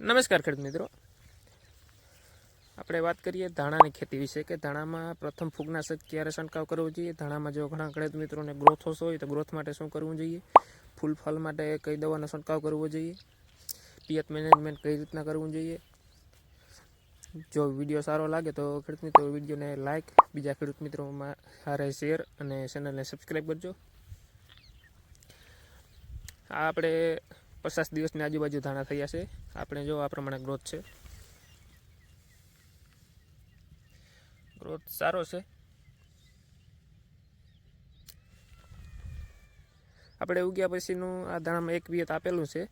નમસ્કાર ખેડૂત મિત્રો. આપણે વાત કરીએ ધાણાની ખેતી વિશે કે ધાણામાં પ્રથમ ફૂગનાશક ક્યારે છંટકાવ કરવો જોઈએ? ધાણામાં જો ઘણા ખેડૂત મિત્રોને ગ્રોથ હોય તો ગ્રોથ માટે શું કરવું જોઈએ? ફૂલ ફલ માટે કઈ દવાનો છંટકાવ કરવો જોઈએ? પિયત મેનેજમેન્ટ કઈ રીતના કરવું જોઈએ? જો વીડિયો સારો લાગે તો ખેડૂત મિત્રો વિડીયોને લાઇક બીજા ખેડૂત મિત્રોમાં હારે શેર અને ચેનલને સબસ્ક્રાઈબ કરજો. આ આપણે પચાસ દિવસની આજુબાજુ ધાણા થયા છે. આપણે જો આ પ્રમાણે ગ્રોથ છે. ગ્રોથ સારો છે. આપણે ઉગ્યા પછીનું આ ધાણામાં એક પિયત આપેલું છે.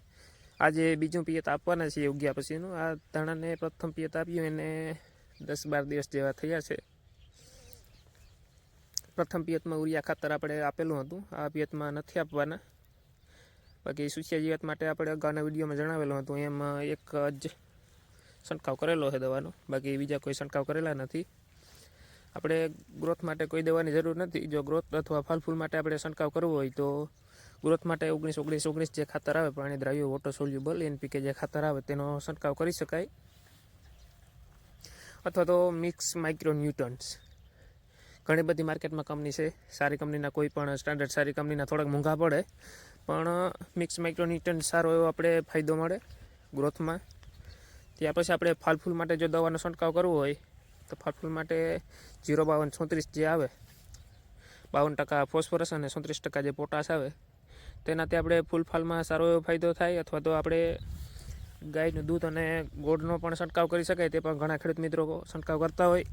આજે બીજું પિયત આપવાના છીએ ઉગ્યા પછીનું. આ ધાણાને પ્રથમ પિયત આપ્યું એને દસ બાર દિવસ જેવા થયા છે. પ્રથમ પિયતમાં ઉરિયા ખાતર આપણે આપેલું હતું. આ પિયતમાં નથી આપવાના. બાકી સુચિયા જીવાત માટે આપણે અગાઉના વિડીયોમાં જણાવેલું હતું, એમ એક જ છંટકાવ કરેલો છે દવાનો. બાકી બીજા કોઈ છંટકાવ કરેલા નથી. આપણે ગ્રોથ માટે કોઈ દવાની જરૂર નથી. જો ગ્રોથ અથવા ફળ ફૂલ માટે આપણે છંટકાવ કરવો હોય તો ગ્રોથ માટે ઓગણીસ ઓગણીસ ઓગણીસ જે ખાતર આવે પાણી દ્રાવ્યો વોટર સોલ્યુબલ એનપીકે જે ખાતર આવે, તેનો છંટકાવ કરી શકાય. અથવા તો મિક્સ માઇક્રો ન્યૂટન્સ ઘણી બધી માર્કેટમાં કંપની છે. સારી કંપનીના કોઈ પણ સ્ટાન્ડર્ડ સારી કંપનીના થોડાક મોંઘા પડે. પણ મિક્સ માઇક્રોન્યુટ્રન સારો એવો આપણે ફાયદો મળે ગ્રોથમાં ત્યાર પછી આપણે ફાલફૂલ માટે જો દવાનો છંટકાવ કરવો હોય, તો ફાલફૂલ માટે જીરો બાવન છોત્રીસ જે આવે, બાવન ટકા ફોસ્ફરસ અને છોત્રીસ ટકા જે પોટાશ આવે, તેનાથી આપણે ફૂલ ફાલમાં સારો એવો ફાયદો થાય અથવા તો આપણે ગાયનું દૂધ અને ગોળનો પણ છંટકાવ કરી શકાય, તે પણ ઘણા ખેડૂત મિત્રો છંટકાવ કરતા હોય.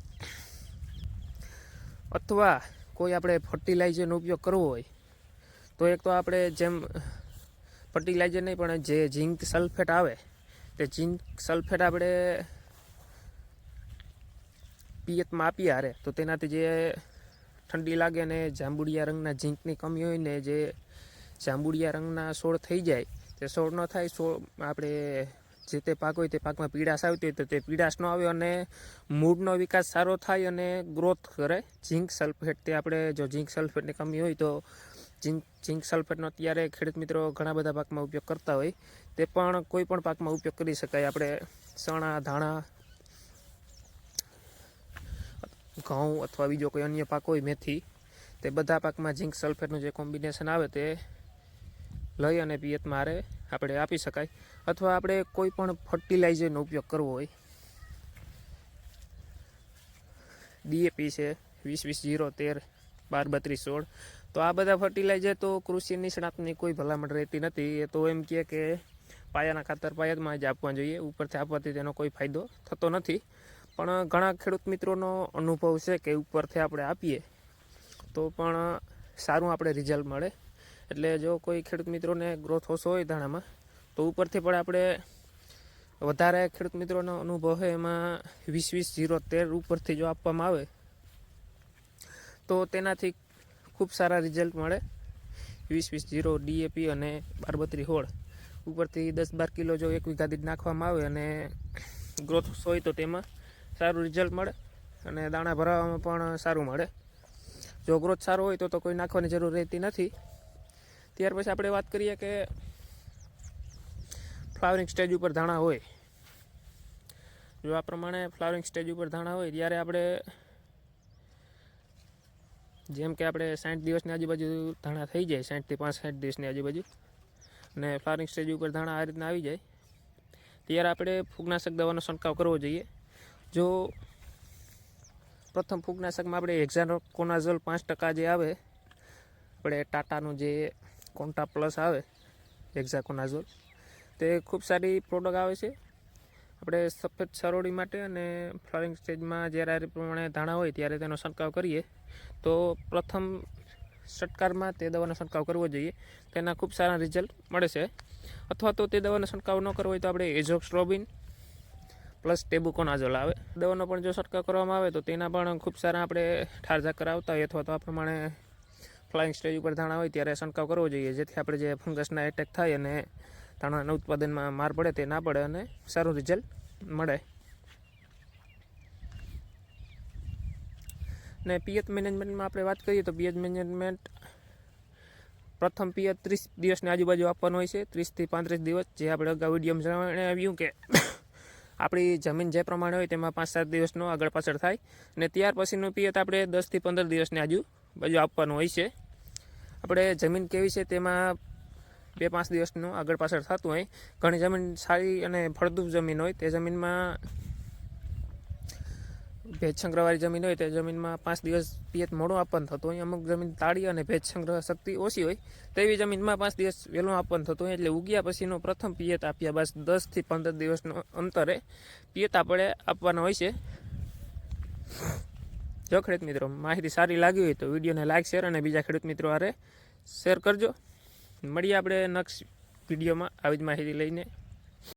અથવા કોઈ આપણે ફર્ટિલાઇઝરનો ઉપયોગ કરવો હોય તો એક તો આપણે જેમ ફર્ટિલાઇઝર નહીં, પણ જે ઝીંક સલ્ફેટ આવે, તે ઝીંક સલ્ફેટ આપણે પિયતમાં આપીએ હારે, તો તેનાથી જે ઠંડી લાગે ને જાંબુડિયા રંગના ઝીંકની કમી હોય ને જે જાંબુડિયા રંગના છોડ થઈ જાય, તે છોડ ન થાય, છોડ આપણે જે તે પાક હોય તે પાકમાં પીડાશ આવતી હોય તો તે પીડાશ ન આવે અને મૂળનો વિકાસ સારો થાય અને ગ્રોથ કરે. ઝીંક સલ્ફેટ તે આપણે જો ઝીંક સલ્ફેટની કમી હોય તો ઝીંક ઝીંક સલ્ફેટનો અત્યારે ખેડૂત મિત્રો ઘણા બધા પાકમાં ઉપયોગ કરતા હોય, તે પણ કોઈ પણ પાકમાં ઉપયોગ કરી શકાય. આપણે ચણા, ધાણા, ઘઉં અથવા બીજો કોઈ અન્ય પાક હોય, મેથી, તે બધા પાકમાં ઝીંક સલ્ફેટનું જે કોમ્બિનેશન આવે તે લઈ અને પિયત મારે આપણે આપી શકાય. અથવા આપણે કોઈ પણ ફર્ટિલાઇઝરનો ઉપયોગ કરવો હોય, ડીએપી છે, વીસ વીસ જીરો તેર બાર બત્રીસ સોળ. તો આ બધા ફર્ટિલાઇઝર તો કૃષિ નિષ્ણાતની કોઈ ભલામણ રહેતી નથી. એ તો એમ કહે કે પાયાના ખાતર પાયામાં જ આપવા જોઈએ. ઉપરથી આપવાથી તેનો કોઈ ફાયદો થતો નથી. પણ ઘણા ખેડૂત મિત્રોનો અનુભવ છે કે ઉપરથી આપણે આપીએ તો પણ સારું આપણે રિઝલ્ટ મળે. એટલે જો કોઈ ખેડૂત મિત્રોને ગ્રોથ ઓછો હોય ધાણામાં, તો ઉપરથી પણ આપણે વધારે ખેડૂત મિત્રોનો અનુભવ હોય એમાં વીસ વીસ જીરો તેર ઉપરથી જો આપવામાં આવે તો તેનાથી ખૂબ સારા રિઝલ્ટ મળે. વીસ વીસ જીરો ડીએપી અને બાર બત્રી હોળ. ઉપરથી દસ બાર કિલો જો એક વીઘા દીઠ નાખવામાં આવે અને ગ્રોથ હોય તો તેમાં સારું રિઝલ્ટ મળે અને દાણા ભરાવામાં પણ સારું મળે. જો ગ્રોથ સારો હોય તો તો કોઈ નાખવાની જરૂર રહેતી નથી. ત્યાર પછી આપણે વાત કરીએ કે ફ્લાવરિંગ સ્ટેજ ઉપર ધાણા હોય. જો આ પ્રમાણે ફ્લાવરિંગ સ્ટેજ ઉપર ધાણા હોય, ત્યારે આપણે જેમ કે આપણે સાઠ દિવસની આજુબાજુ ધાણા થઈ જાય સાઠથી પાંચ સાઠ દિવસની આજુબાજુ. અને ફ્લાવરિંગ સ્ટેજ ઉપર ધાણા આ રીતના આવી જાય. ત્યારે આપણે ફૂગનાશક દવાનો છંટકાવ કરવો જોઈએ. જો પ્રથમ ફૂગનાશકમાં આપણે એક્ઝાકોનાઝોલ પાંચ ટકા જે આવે, આપણે ટાટાનું જે કોન્ટા પ્લસ આવે એક્ઝાકોનાઝોલ તે ખૂબ સારી પ્રોડક્ટ આવે છે. આપણે સફેદ સરોડી માટે અને ફ્લાવરિંગ સ્ટેજમાં જ્યારે આ પ્રમાણે ધાણા હોય ત્યારે તેનો છંટકાવ કરીએ, તો પ્રથમ છટકારમાં તે દવાનો છંટકાવ કરવો જોઈએ તેના ખૂબ સારા રિઝલ્ટ મળે છે. અથવા તો તે દવાનો છંટકાવ ન કરવો હોય તો આપણે એઝોક્સ્ટ્રોબિન પ્લસ ટેબુકોનાઝોલ આવે. દવાનો પણ જો છંટકાવ કરવામાં આવે તો તેના પણ ખૂબ સારા આપણે ઠાર કરાવતા હોય અથવા તો આ પ્રમાણે ફ્લાઇંગ સ્ટેજ ઉપર ધાણા હોય ત્યારે છંટકાવ કરવો જોઈએ, જેથી આપણે જે ફંગસના એટેક થાય અને ધાણાના ઉત્પાદનમાં માર પડે તે ના પડે અને સારું રિઝલ્ટ મળે. ને પિયત મેનેજમેન્ટમાં આપણે વાત કરીએ તો પિયત મેનેજમેન્ટ પ્રથમ પિયત ત્રીસ દિવસની આજુબાજુ આપવાનું હોય છે. ત્રીસથી પાંત્રીસ દિવસ જે આપણે અગાઉ વિડીયોમાં આવ્યું કે આપણી જમીન જે પ્રમાણે હોય તેમાં પાંચ સાત દિવસનો આગળ પાછળ થાય અને ત્યાર પછીનું પિયત આપણે દસથી પંદર દિવસની આજુબાજુ આપવાનું હોય છે. આપણે જમીન કેવી છે તેમાં બે પાંચ દિવસનું આગળ પાછળ થતું હોય. ઘણી જમીન સારી અને ફળદ્રુપ જમીન હોય. તે જમીનમાં ભેજ સંગ્રહવાળી જમીન હોય. તે જમીનમાં પાંચ દિવસ પિયત મોડું આપવાનું થતું હોય. અમુક જમીન તાળી અને ભેજ સંગ્રહ શક્તિ ઓછી હોય. તેવી જમીનમાં પાંચ દિવસ વહેલું આપવાનું થતું હોય. એટલે ઉગ્યા પછીનો પ્રથમ પિયત આપ્યા બાદ દસથી પંદર દિવસનો અંતરે પિયત આપણે આપવાના હોય છે. જો ખેડૂત મિત્રો, માહિતી સારી લાગી હોય તો વિડીયોને લાઇક શેર અને બીજા ખેડૂત મિત્રો આરે શેર કરજો. મળીએ આપણે નેક્સ્ટ વિડીયોમાં આવી જ માહિતી લઈને.